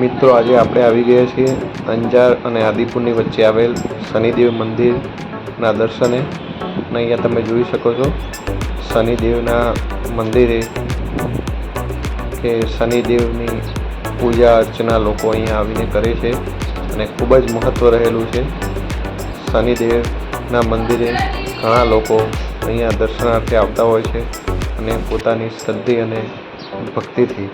મિત્રો, આજે આપણે આવી ગયા છીએ અંજાર અને આદિપુરની વચ્ચે આવેલ શનિદેવ મંદિરના દર્શને. અહીંયા તમે જોઈ શકો છો શનિદેવના મંદિરે કે શનિદેવની પૂજા અર્ચના લોકો અહીંયા આવીને કરે છે અને ખૂબ જ મહત્ત્વ રહેલું છે. શનિદેવના મંદિરે ઘણા લોકો અહીંયા દર્શનાર્થે આવતા હોય છે અને પોતાની શ્રદ્ધિ અને ભક્તિથી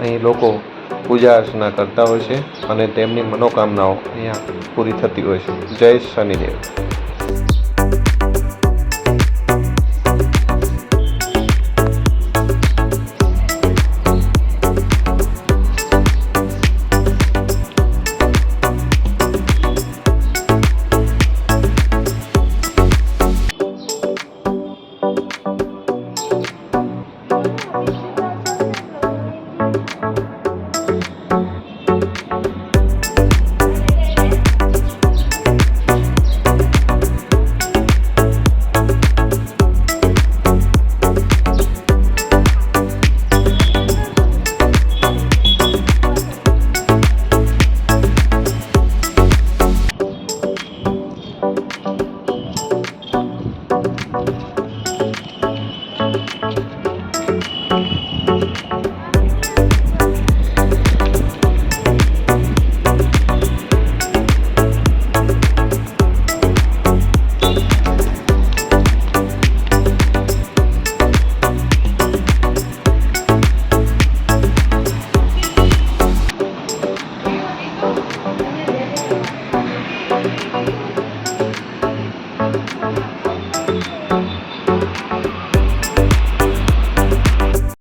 અહીં લોકો પૂજા અર્ચના કરતા હોય છે અને તેમની મનોકામનાઓ અહીંયા પૂરી થતી હોય છે. જય શનિદેવ.